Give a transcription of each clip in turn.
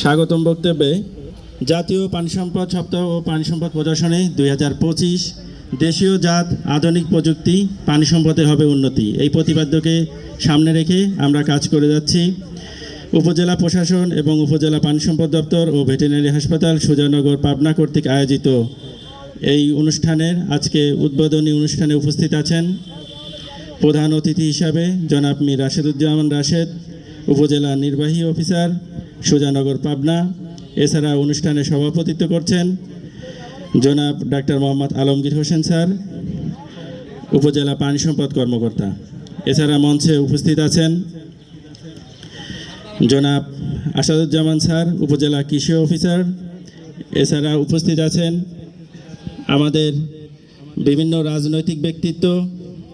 স্বাগতম বক্তব্যে জাতীয় পানি সম্পদ সপ্তাহ ও পানি সম্পদ প্রদর্শনী দুই হাজার পঁচিশ দেশীয় জাত আধুনিক প্রযুক্তি পানি সম্পদে হবে উন্নতি। এই প্রতিপাদ্যকে সামনে রেখে আমরা কাজ করে যাচ্ছি। উপজেলা প্রশাসন এবং উপজেলা পানি সম্পদ দপ্তর ও ভেটেরিনারি হাসপাতাল সুজানগর, পাবনা কর্তৃক আয়োজিত এই অনুষ্ঠানের আজকে উদ্বোধনী অনুষ্ঠানে উপস্থিত আছেন প্রধান অতিথি হিসাবে জনাব মীর রাশেদুজ্জামান রাশেদ, উপজেলা নির্বাহী অফিসার সুজানগর পাবনা, এছাড়া অনুষ্ঠানে সভাপতিত্ব করছেন জনাব ডাক্তার মোহাম্মদ আলমগীর হোসেন স্যার, উপজেলা পানি সম্পদ কর্মকর্তা। এছাড়া মঞ্চে উপস্থিত আছেন জনাব আসাদুজ্জামান স্যার, উপজেলা কৃষি অফিসার। এছাড়া উপস্থিত আছেন আমাদের বিভিন্ন রাজনৈতিক ব্যক্তিত্ব,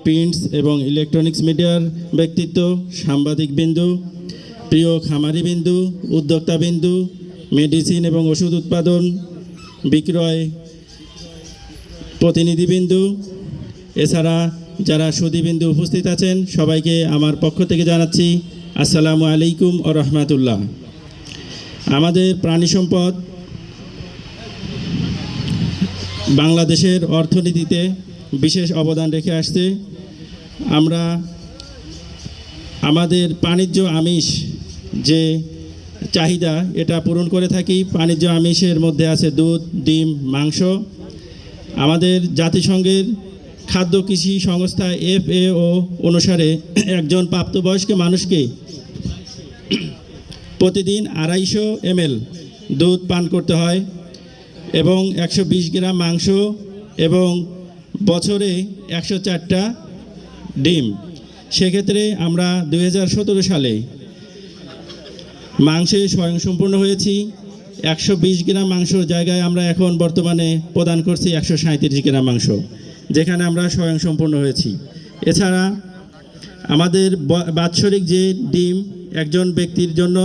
প্রিন্টস এবং ইলেকট্রনিক্স মিডিয়ার ব্যক্তিত্ব, সাংবাদিক বিন্দু প্রিয় খামারি বিন্দু উদ্যোক্তা বিন্দু মেডিসিন এবং ওষুধ উৎপাদন বিক্রয় প্রতিনিধিবিন্দু, এছাড়া যারা সুদীবিন্দু উপস্থিত আছেন, সবাইকে আমার পক্ষ থেকে জানাচ্ছি আসসালামু আলাইকুম ও রহমাতুল্লাহ। আমাদের প্রাণী সম্পদ বাংলাদেশের অর্থনীতিতে বিশেষ অবদান রেখে আসছে। আমরা আমাদের বাণিজ্য আমিষ যে চাহিদা এটা পূরণ করে থাকি। বাণিজ্য আমিষের মধ্যে আছে দুধ, ডিম, মাংস। আমাদের জাতিসংঘের খাদ্য কৃষি সংস্থা এফএও অনুসারে একজন প্রাপ্তবয়স্ক মানুষকে প্রতিদিন আড়াইশো এমএল দুধ পান করতে হয় এবং একশো বিশ গ্রাম মাংস এবং বছরে একশো চারটা ডিম। সেক্ষেত্রে আমরা দু হাজার সতেরো সালে মাংসে স্বয়ংসম্পূর্ণ হয়েছি। একশো বিশ গ্রাম মাংসর জায়গায় আমরা এখন বর্তমানে প্রদান করছি একশো গ্রাম মাংস, যেখানে আমরা স্বয়ংসম্পূর্ণ হয়েছি। এছাড়া আমাদের বাৎসরিক যে ডিম একজন ব্যক্তির জন্য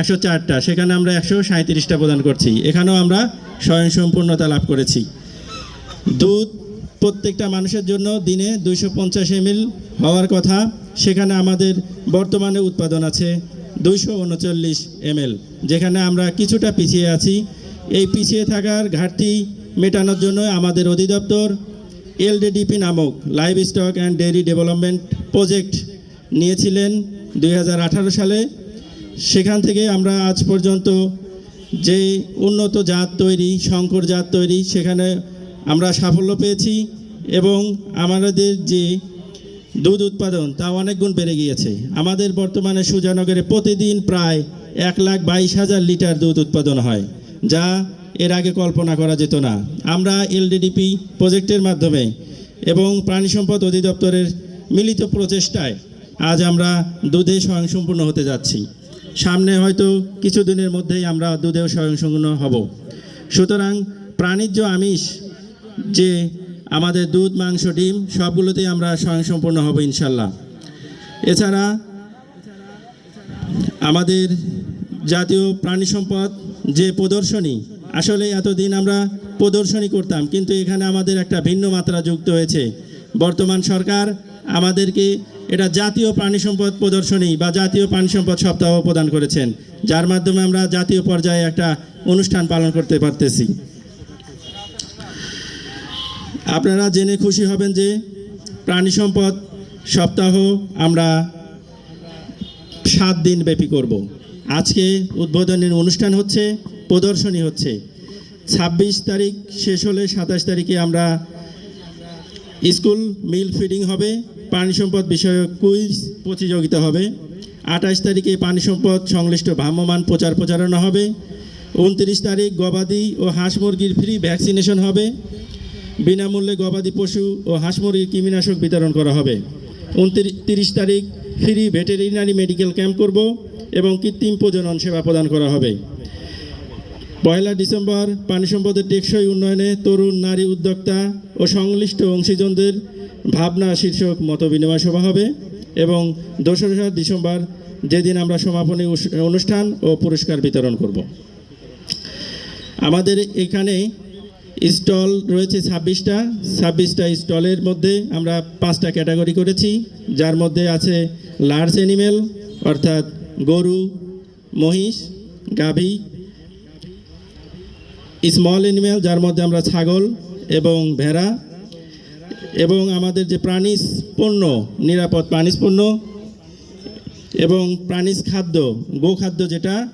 একশো চারটা, সেখানে আমরা একশো সাঁত্রিশটা প্রদান করছি। এখানেও আমরা স্বয়ংসম্পূর্ণতা লাভ করেছি। দুধ প্রত্যেকটা মানুষের জন্য দিনে দুইশো পঞ্চাশ এমএল হওয়ার কথা, সেখানে আমাদের বর্তমানে উৎপাদন আছে দুইশো উনচল্লিশ এমএল, যেখানে আমরা কিছুটা পিছিয়ে আছি। এই পিছিয়ে থাকার ঘাটতি মেটানোর জন্য আমাদের অধিদপ্তর এলডিডিপি নামক live stock and dairy development project নিয়েছিলেন দুই হাজার আঠারো সালে। সেখান থেকে আমরা আজ পর্যন্ত যে উন্নত জাত তৈরি, শঙ্কর জাত তৈরি, সেখানে আমরা সাফল্য পেয়েছি এবং আমাদের যে দুধ উৎপাদন তা অনেক গুণ বেড়ে গিয়েছে। আমাদের বর্তমানে সুজানগরে প্রতিদিন প্রায় এক লাখ বাইশ হাজার লিটার দুধ উৎপাদন হয়, যা এর আগে কল্পনা করা যেত না। আমরা এলডিডিপি প্রজেক্টের মাধ্যমে এবং প্রাণী সম্পদ অধিদপ্তরের মিলিত প্রচেষ্টায় আজ আমরা দুধে স্বয়ংসম্পূর্ণ হতে যাচ্ছি। সামনে হয়তো কিছুদিনের মধ্যেই আমরা দুধেও স্বয়ংসম্পূর্ণ হব। সুতরাং প্রাণিজ্য আমিষ যে আমাদের দুধ, মাংস, ডিম সবগুলোতেই আমরা স্বয়ংসম্পূর্ণ হব ইনশাল্লাহ। এছাড়া আমাদের জাতীয় প্রাণী সম্পদ যে প্রদর্শনী, আসলে এতদিন আমরা প্রদর্শনী করতাম, কিন্তু এখানে আমাদের একটা ভিন্ন মাত্রা যুক্ত হয়েছে। বর্তমান সরকার আমাদেরকে এটা জাতীয় প্রাণী সম্পদ প্রদর্শনী বা জাতীয় প্রাণী সম্পদ সপ্তাহ প্রদান করেছেন, যার মাধ্যমে আমরা জাতীয় পর্যায়ে একটা অনুষ্ঠান পালন করতে পারতেছি। আপনারা জেনে খুশি হবেন যে প্রাণী সম্পদ সপ্তাহ আমরা সাত দিন ব্যাপী করব। আজকে উদ্বোধনের অনুষ্ঠান হচ্ছে, প্রদর্শনী হচ্ছে। ছাব্বিশ তারিখ শেষ হলে সাতাশ তারিখে আমরা স্কুল মিল ফিডিং হবে পানি সম্পদ বিষয়ক কুইজ প্রতিযোগিতা হবে। আঠাশ তারিখে পানি সম্পদ সংশ্লিষ্ট ভ্রাম্যমান প্রচার প্রচারণা হবে। উনত্রিশ তারিখ গবাদি ও হাঁস মুরগির ফ্রি ভ্যাকসিনেশন হবে। বিনামূল্যে গবাদি পশু ও হাঁস মুরগির কৃমিনাশক বিতরণ করা হবে। উনত্রিশ তারিখ ফ্রি ভেটেরিনারি মেডিকেল ক্যাম্প করব এবং কৃত্রিম প্রজনন সেবা প্রদান করা হবে। পয়লা ডিসেম্বর পানি সম্পদের টেকসই উন্নয়নে তরুণ, নারী উদ্যোক্তা ও সংশ্লিষ্ট অংশীজনদের ভাবনা শীর্ষক মত বিনিময় সভা হবে এবং দোসরা ডিসেম্বর যেদিন আমরা সমাপনী অনুষ্ঠান ও পুরস্কার বিতরণ করব। আমাদের এখানে স্টল রয়েছে ছাব্বিশটা। ছাব্বিশটা স্টলের মধ্যে আমরা পাঁচটা ক্যাটাগরি করেছি। যার মধ্যে আছে লার্জ অ্যানিমেল অর্থাৎ গরু, মহিষ, গাভী স্মল এনিম্যাল যার মধ্যে আমরা ছাগল এবং ভেড়া এবং আমাদের যে প্রাণীজ পণ্য নিরাপদ প্রাণীজ পণ্য এবং প্রাণীজ খাদ্য, গোখাদ্য যেটা,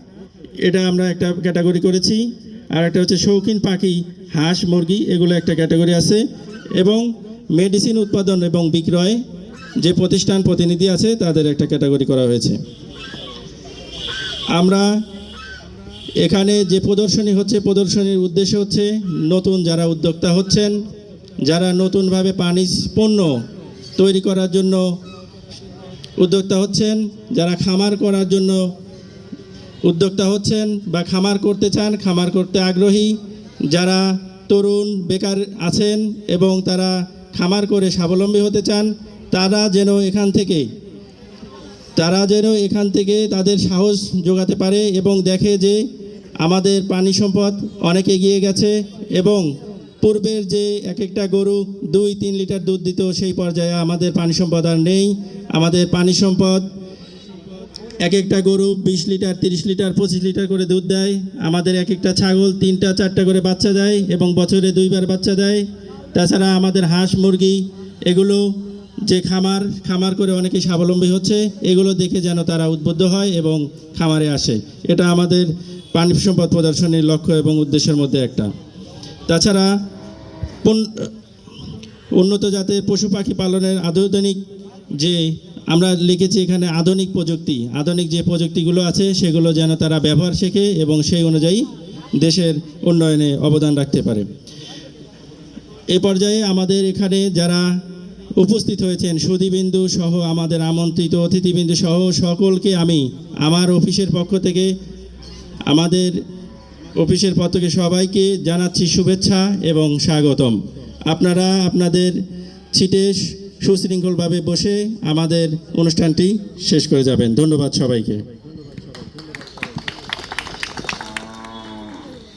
এটা আমরা একটা ক্যাটাগরি করেছি। আর একটা হচ্ছে শৌখিন পাখি, হাঁস, মুরগি, এগুলো একটা ক্যাটাগরি আছে। এবং মেডিসিন উৎপাদন এবং বিক্রয় যে প্রতিষ্ঠান, প্রতিনিধি আছে, তাদের একটা ক্যাটাগরি করা হয়েছে। আমরা এখানে যে প্রদর্শনী হচ্ছে, প্রদর্শনীর উদ্দেশ্য হচ্ছে নতুন যারা উদ্যোক্তা হচ্ছেন, যারা নতুনভাবে পানি পণ্য তৈরি করার জন্য উদ্যোক্তা হচ্ছেন, যারা খামার করার জন্য উদ্যোক্তা হচ্ছেন বা খামার করতে চান, খামার করতে আগ্রহী, যারা তরুণ, বেকার আছেন এবং তারা খামার করে স্বাবলম্বী হতে চান, তারা যেন এখান থেকে, তারা যেন এখান থেকে তাদের সাহস যোগাতে পারে এবং দেখে যে আমাদের পানি সম্পদ অনেক এগিয়ে গেছে এবং পূর্বের যে এক একটা গরু দুই, তিন লিটার দুধ দিত, সেই পর্যায়ে আমাদের পানি সম্পদ আর নেই। আমাদের পানি সম্পদ এক একটা গরু বিশ লিটার, তিরিশ লিটার, পঁচিশ লিটার করে দুধ দেয়। আমাদের এক একটা ছাগল তিনটা, চারটা করে বাচ্চা দেয় এবং বছরে দুইবার বাচ্চা দেয়। তাছাড়া আমাদের হাঁস, মুরগি, এগুলো যে খামার খামার করে অনেকে স্বাবলম্বী হচ্ছে, এগুলো দেখে যেন তারা উদ্বুদ্ধ হয় এবং খামারে আসে। এটা আমাদের পানি সম্পদ প্রদর্শনীর লক্ষ্য এবং উদ্দেশ্যের মধ্যে একটা। তাছাড়া উন্নত জাতের পশু পাখি পালনের আধুনিক যে আমরা লিখেছি এখানে আধুনিক প্রযুক্তি। আধুনিক যে প্রযুক্তিগুলো আছে, সেগুলো যেন তারা ব্যবহার শেখে এবং সেই অনুযায়ী দেশের উন্নয়নে অবদান রাখতে পারে। এ পর্যায়ে আমাদের এখানে যারা উপস্থিত হয়েছেন সুদীবিন্দু সহ আমাদের আমন্ত্রিত অতিথিবিন্দু সহ সকলকে আমি আমার অফিসের পক্ষ থেকে, আমাদের অফিসের পক্ষ থেকে সবাইকে জানাচ্ছি শুভেচ্ছা এবং স্বাগতম। আপনারা আপনাদের ছিটে সুশৃঙ্খলভাবে বসে আমাদের অনুষ্ঠানটি শেষ করে যাবেন। ধন্যবাদ সবাইকে।